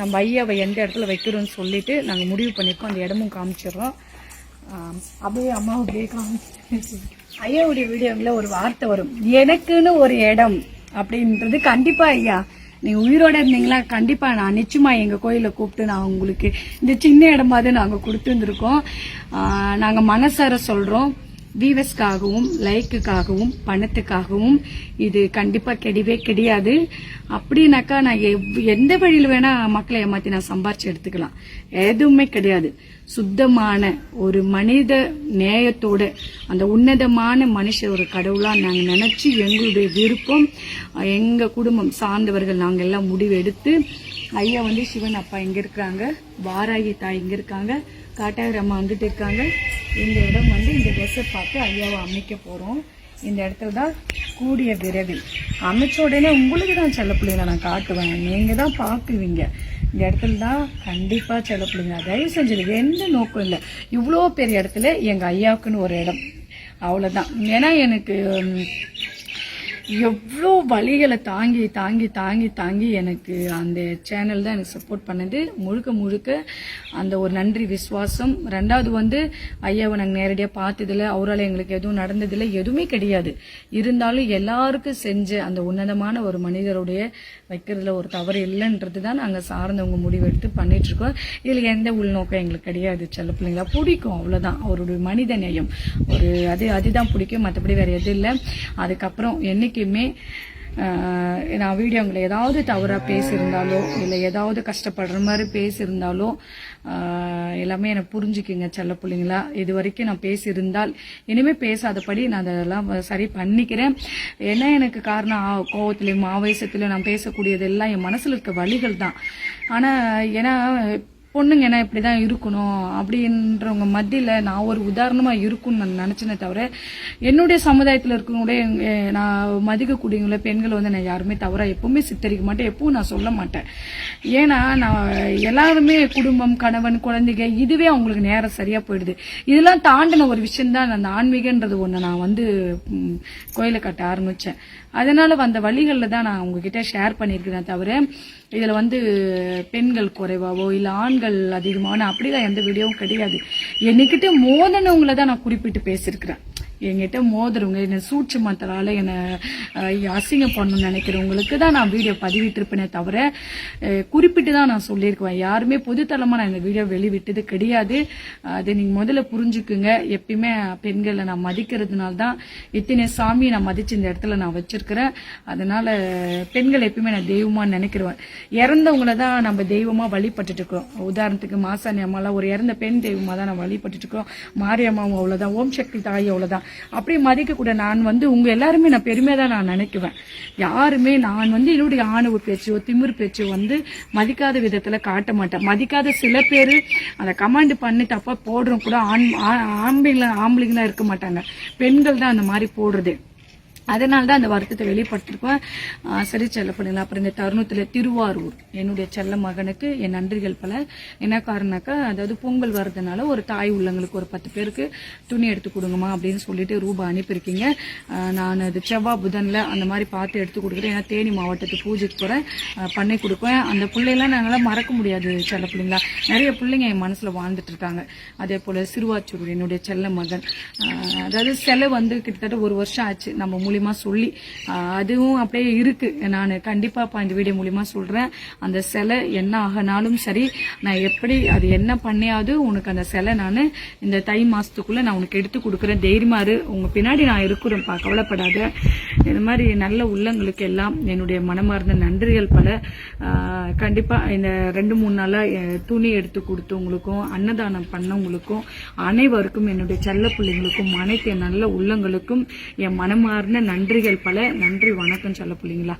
நம்ம ஐயாவை எந்த இடத்துல வைக்கிறோம்னு சொல்லிட்டு நாங்கள் முடிவு பண்ணியிருக்கோம். அந்த இடமும் காமிச்சிடுறோம். அப்படியே அம்மா அப்படியே காமிச்சு ஐயாவுடைய வீடியோவில் ஒரு வார்த்தை வரும். எனக்குன்னு ஒரு இடம் அப்படின்றது கண்டிப்பாக ஐயா. நீங்கள் உயிரோட இருந்தீங்களா? கண்டிப்பாக நான் நிச்சயமாக எங்கள் கோயிலை கூப்பிட்டு நான் உங்களுக்கு இந்த சின்ன இடமாவது நாங்கள் கொடுத்துருந்துருக்கோம். நாங்கள் மனசார சொல்கிறோம் வியூவர்ஸ்க்காகவும் லைக்குக்காகவும் பணத்துக்காகவும் இது கண்டிப்பா கிடையவே கிடையாது. அப்படின்னாக்கா நான் எவ்- எந்த வழியில் வேணா மக்களை ஏமாத்தி நான் சம்பாரிச்சு எடுத்துக்கலாம். எதுவுமே கிடையாது. சுத்தமான ஒரு மனித நேயத்தோட அந்த உன்னதமான மனுஷர் ஒரு கடவுளா நாங்க நினைச்சு எங்களுடைய விருப்பம் எங்க குடும்பம் சார்ந்தவர்கள் நாங்க எல்லாம் முடிவெடுத்து ஐயா வந்து சிவன் அப்பா இங்க இருக்கிறாங்க வாராகி தாய் இங்க இருக்காங்க காட்டாயிரம்மா வந்துட்டு இருக்காங்க. இந்த இடம் வந்து இந்த ட்ரெஸ்ஸை பார்த்து ஐயாவை அமைக்க போகிறோம் இந்த இடத்துல தான் கூடிய விரைவில். அமைச்ச உடனே உங்களுக்கு தான் செல்ல பிள்ளைங்களை நான் காட்டுவேன். நீங்கள் தான் பார்க்குவீங்க. இந்த இடத்துல தான் கண்டிப்பாக செல்ல பிள்ளைங்க. தயவு செஞ்சு எந்த நோக்கம் இல்லை. இவ்வளோ பெரிய இடத்துல எங்கள் ஐயாவுக்குன்னு ஒரு இடம். அவ்வளோதான் ஏன்னா எனக்கு எவ்வளோ வழிகளை தாங்கி தாங்கி தாங்கி தாங்கி எனக்கு அந்த சேனல் தான் எனக்கு சப்போர்ட் பண்ணது. முழுக்க முழுக்க அந்த ஒரு நன்றி விசுவாசம். ரெண்டாவது வந்து ஐயாவை நாங்கள் நேரடியாக பார்த்ததில்ல. அவரால் எங்களுக்கு எதுவும் நடந்ததில்லை. எதுவுமே கிடையாது. இருந்தாலும் எல்லாருக்கும் செஞ்ச அந்த உன்னதமான ஒரு மனிதருடைய வைக்கிறதுல ஒரு தவறு இல்லைன்றது தான் நாங்கள் சார்ந்தவங்க முடிவெடுத்து பண்ணிகிட்ருக்கோம் இதில் எந்த உள்நோக்கம் எங்களுக்கு கிடையாது செல்ல பிள்ளைங்களா. பிடிக்கும் அவ்வளோதான் அவருடைய மனித நேயம் ஒரு அது அதுதான் பிடிக்கும். மற்றபடி வேறு எதுவும் இல்லை. அதுக்கப்புறம் என்னைக்கு என்னைக்குமே நான் வீடியோங்களை ஏதாவது தவறாக பேசியிருந்தாலோ இல்லை ஏதாவது கஷ்டப்படுற மாதிரி பேசியிருந்தாலோ எல்லாமே எனக்கு புரிஞ்சுக்கிங்க செல்ல பிள்ளைங்களா. இது வரைக்கும் நான் பேசியிருந்தால் இனிமேல் பேசாதபடி நான் அதெல்லாம் சரி பண்ணிக்கிறேன். என்ன எனக்கு காரணம்? ஆ- கோவத்திலையும் ஆவேசத்திலையும் நான் பேசக்கூடியதெல்லாம் என் மனசில் இருக்க வழிகள் தான் ஆனால் ஏன்னா பொண்ணுங்க என்ன இப்படிதான் இருக்கணும் அப்படின்றவங்க மத்தியில நான் ஒரு உதாரணமா இருக்கும்னு நான் தவிர என்னுடைய சமுதாயத்தில் இருக்கவங்களுடைய நான் மதிக்கக்கூடியவங்கள பெண்களை வந்து நான் யாருமே தவிர எப்பவுமே சித்தரிக்க மாட்டேன். எப்பவும் நான் சொல்ல மாட்டேன். ஏன்னா நான் எல்லாருமே குடும்பம் கணவன் குழந்தைங்க இதுவே அவங்களுக்கு நேரம் சரியா போயிடுது. இதெல்லாம் தாண்டின ஒரு விஷயம் தான் அந்த ஆன்மீகன்றது ஒண்ணு நான் வந்து கோயிலை கட்ட ஆரம்பிச்சேன். அதனால வந்த வழிகளில் தான் நான் உங்ககிட்ட ஷேர் பண்ணியிருக்கிறேன் தவிர இதில் வந்து பெண்கள் குறைவாவோ இல்லை ஆண்கள் அதிகமான அப்படிலாம் எந்த வீடியோவும் கிடையாது. என்னைக்கிட்ட மோதனவங்கள தான் நான் குறிப்பிட்டு பேசியிருக்கிறேன். என்கிட்ட மோதுறவங்க என்ன சூட்சுமத்தலால என்னை அசிங்கம் பண்ணணும்னு நினைக்கிறவங்களுக்கு தான் நான் வீடியோ பதிவிட்டிருப்பேனே தவிர குறிப்பிட்டு தான் நான் சொல்லியிருக்குவேன். யாருமே பொதுத்தளமா நான் இந்த வீடியோ வெளிவிட்டது கிடையாது. அதை நீங்க முதல்ல புரிஞ்சுக்குங்க. எப்பயுமே பெண்களை நான் மதிக்கிறதுனால தான் இத்தனை சாமியை நான் மதிச்சு இந்த இடத்துல நான் வச்சிருக்கிறேன். அதனால பெண்கள் எப்பயுமே நான் தெய்வமாக நினைக்கிறேன் இறந்தவங்கள தான் நம்ம தெய்வமா வழிபட்டுட்டு இருக்கிறோம் உதாரணத்துக்கு மாசாணி அம்மாலாம் ஒரு இறந்த பெண் தெய்வமாக தான் நான் வழிபட்டுட்டு இருக்கோம். மாரியம்மாவும் அவ்வளோதான் ஓம் சக்தி தாய் அவ்வளோதான் அப்படியே மதிக்கக்கூட நான் வந்து உங்கள் எல்லாருமே நான் பெருமையாக தான் நான் நினைக்குவேன். யாருமே நான் வந்து என்னுடைய ஆணவ பேச்சோ திமிர் பேச்சோ வந்து மதிக்காத விதத்தில் காட்ட மாட்டேன். மதிக்காத சில பேர் அந்த கமாண்ட் பண்ணி தப்பாக போடுறோம் கூட ஆண் ஆம்பளைங்களாம் ஆம்பளைங்களா இருக்க மாட்டாங்க. பெண்கள் தான் அந்த மாதிரி போடுறது. அதனால தான் அந்த வருத்தத்தை வெளிப்படுத்திருப்பேன் சரி செல்ல பண்ணுங்களா அப்புறம் இந்த தருணத்தில் திருவாரூர் என்னுடைய செல்ல மகனுக்கு என் நன்றிகள் பல. என்ன காரணம்னாக்கா அதாவது பொங்கல் வர்றதுனால ஒரு தாய் உள்ளங்களுக்கு ஒரு பத்து பேருக்கு துணி எடுத்து கொடுங்கம்மா அப்படின்னு சொல்லிட்டு ரூபா அனுப்பியிருக்கீங்க. நான் அது செவ்வாய் புதனில் அந்த மாதிரி பார்த்து எடுத்து கொடுக்குறேன். ஏன்னா தேனி மாவட்டத்துக்கு பூஜைக்கு போகிறேன் பண்ணி கொடுப்பேன் அந்த பிள்ளைலாம் நாங்களாம் மறக்க முடியாது செல்ல பிள்ளைங்களா. நிறைய பிள்ளைங்க என் மனசில் வாழ்ந்துட்டு இருக்காங்க அதே போல் சிறுவாச்சூர் என்னுடைய செல்ல மகன். அதாவது செலை வந்து கிட்டத்தட்ட ஒரு வருஷம் ஆச்சு. நம்ம மூலியமா சொல்லி அதுவும் அப்படியே இருக்குது நான் கண்டிப்பாக இந்த வீடியோ மூலியமா சொல்கிறேன் அந்த சிலை என்ன ஆகினாலும் சரி நான் எப்படி அது என்ன பண்ணியாவது உனக்கு அந்த சிலை நான் இந்த தை மாதத்துக்குள்ளே நான் உனக்கு எடுத்து கொடுக்குறேன். தைரியமாக இரு. உங்கள் பின்னாடி நான் இருக்கிறேன்ப்பா கவலைப்படாத. இந்த மாதிரி நல்ல உள்ளங்களுக்கு எல்லாம் என்னுடைய மனமார்ந்த நன்றிகள் பல. கண்டிப்பாக இந்த ரெண்டு மூணு நாளாக துணி எடுத்து கொடுத்தவங்களுக்கும் அன்னதானம் பண்ணவங்களுக்கும் அனைவருக்கும் என்னுடைய செல்ல பிள்ளைங்களுக்கும் அனைத்து என் நல்ல உள்ளங்களுக்கும் என் மனமார்ந்த நன்றிகள் பல. நன்றி வணக்கம் சொல்ல பிள்ளைங்களா